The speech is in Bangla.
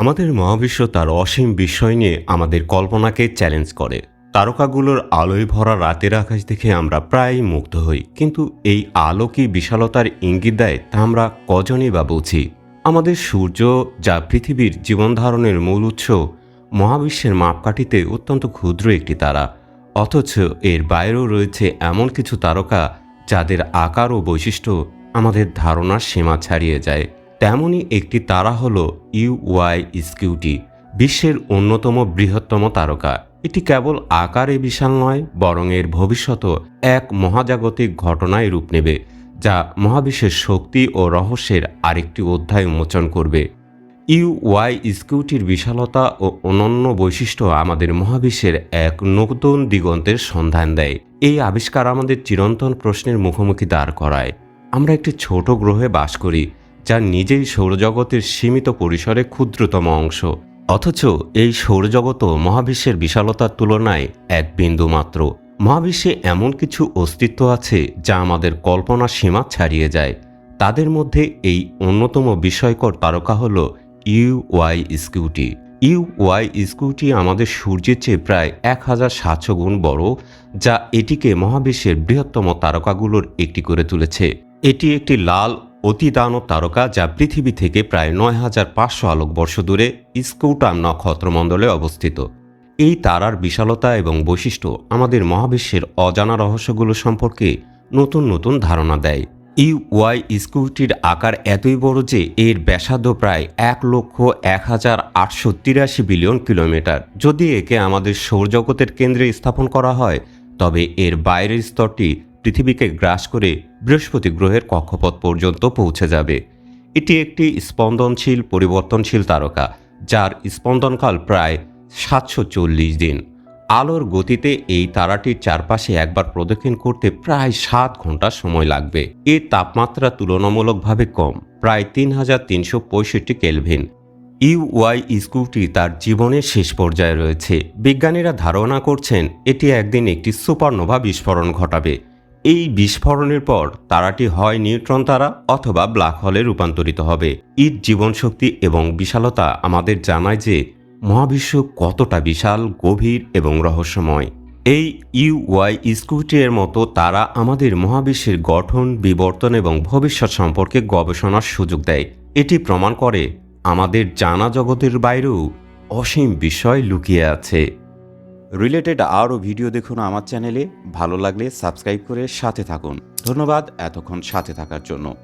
আমাদের মহাবিশ্ব তার অসীম বিস্ময় নিয়ে আমাদের কল্পনাকে চ্যালেঞ্জ করে। তারকাগুলোর আলোয় ভরা রাতের আকাশ দেখে আমরা প্রায়ই মুগ্ধ হই, কিন্তু এই আলো কি বিশালতার ইঙ্গিত দেয় তা আমরা কজনই বা বুঝি। আমাদের সূর্য, যা পৃথিবীর জীবনধারণের মূল উৎস, মহাবিশ্বের মাপকাঠিতে অত্যন্ত ক্ষুদ্র একটি তারা। অথচ এর বাইরেও রয়েছে এমন কিছু তারকা যাদের আকার ও বৈশিষ্ট্য আমাদের ধারণার সীমা ছাড়িয়ে যায়। তেমনই একটি তারা হল ইউ ওয়াই স্কিউটি, বিশ্বের অন্যতম বৃহত্তম তারকা। এটি কেবল আকারে বিশাল নয়, বরং এর ভবিষ্যৎ এক মহাজাগতিক ঘটনায় রূপ নেবে, যা মহাবিশ্বের শক্তি ও রহস্যের আরেকটি অধ্যায় উন্মোচন করবে। ইউ ওয়াই স্কিউটির বিশালতা ও অনন্য বৈশিষ্ট্য আমাদের মহাবিশ্বের এক নতুন দিগন্তের সন্ধান দেয়। এই আবিষ্কার আমাদের চিরন্তন প্রশ্নের মুখোমুখি দাঁড় করায়। আমরা একটি ছোট গ্রহে বাস করি যা নিজেই সৌরজগতের সীমিত পরিসরে ক্ষুদ্রতম অংশ। অথচ এই সৌরজগৎ মহাবিশ্বের বিশালতার তুলনায় এক বিন্দু মাত্র। মহাবিশ্বে এমন কিছু অস্তিত্ব আছে যা আমাদের কল্পনা সীমা ছাড়িয়ে যায়। তাদের মধ্যে এই অন্যতম বিস্ময়কর তারকা হল U Y Scuti U Y Scuti আমাদের সূর্যের চেয়ে প্রায় এক হাজার সাতশো গুণ বড়, যা এটিকে মহাবিশ্বের বৃহত্তম তারকাগুলোর একটি করে তুলেছে। এটি একটি লাল অতিদানব তারকা যা পৃথিবী থেকে প্রায় নয় হাজার পাঁচশো আলোকবর্ষ দূরে স্কুটাম নক্ষত্রমণ্ডলে অবস্থিত। এই তারার বিশালতা এবং বৈশিষ্ট্য আমাদের মহাবিশ্বের অজানা রহস্যগুলো সম্পর্কে নতুন নতুন ধারণা দেয়। ইউ ওয়াই স্কুটির আকার এতই বড় যে এর ব্যাসার্ধ প্রায় এক লক্ষ এক হাজার আটশো তিরাশি বিলিয়ন কিলোমিটার। যদি একে আমাদের সৌরজগতের কেন্দ্রে স্থাপন করা হয়, তবে এর বাইরের স্তরটি পৃথিবীকে গ্রাস করে বৃহস্পতি গ্রহের কক্ষপথ পর্যন্ত পৌঁছে যাবে। এটি একটি স্পন্দনশীল, পরিবর্তনশীল তারকা, যার স্পন্দনকাল প্রায় সাতশো চল্লিশ দিন। আলোর গতিতে এই তারাটির চারপাশে একবার প্রদক্ষিণ করতে প্রায় সাত ঘণ্টা সময় লাগবে। এর তাপমাত্রা তুলনামূলকভাবে কম, প্রায় তিন হাজার তিনশো পঁয়ষট্টি কেলভিন। ইউ ওয়াই স্কুটি তার জীবনের শেষ পর্যায়ে রয়েছে। বিজ্ঞানীরা ধারণা করছেন, এটি একদিন একটি সুপারনোভা বিস্ফোরণ ঘটাবে। এই বিস্ফোরণের পর তারাটি হয় নিউট্রন তারা অথবা ব্ল্যাক হলে রূপান্তরিত হবে। ঈদ জীবনশক্তি এবং বিশালতা আমাদের জানায় যে মহাবিশ্ব কতটা বিশাল, গভীর এবং রহস্যময়। এই ইউ ওয়াই স্কুটির মতো তারা আমাদের মহাবিশ্বের গঠন, বিবর্তন এবং ভবিষ্যৎ সম্পর্কে গবেষণার সুযোগ দেয়। এটি প্রমাণ করে আমাদের জানা জগতের বাইরেও অসীম বিষয় লুকিয়ে আছে। রিলেটেড আরও ভিডিও দেখুন আমার চ্যানেলে। ভালো লাগলে সাবস্ক্রাইব করে সাথে থাকুন। ধন্যবাদ, এতক্ষণ সাথে থাকার জন্য।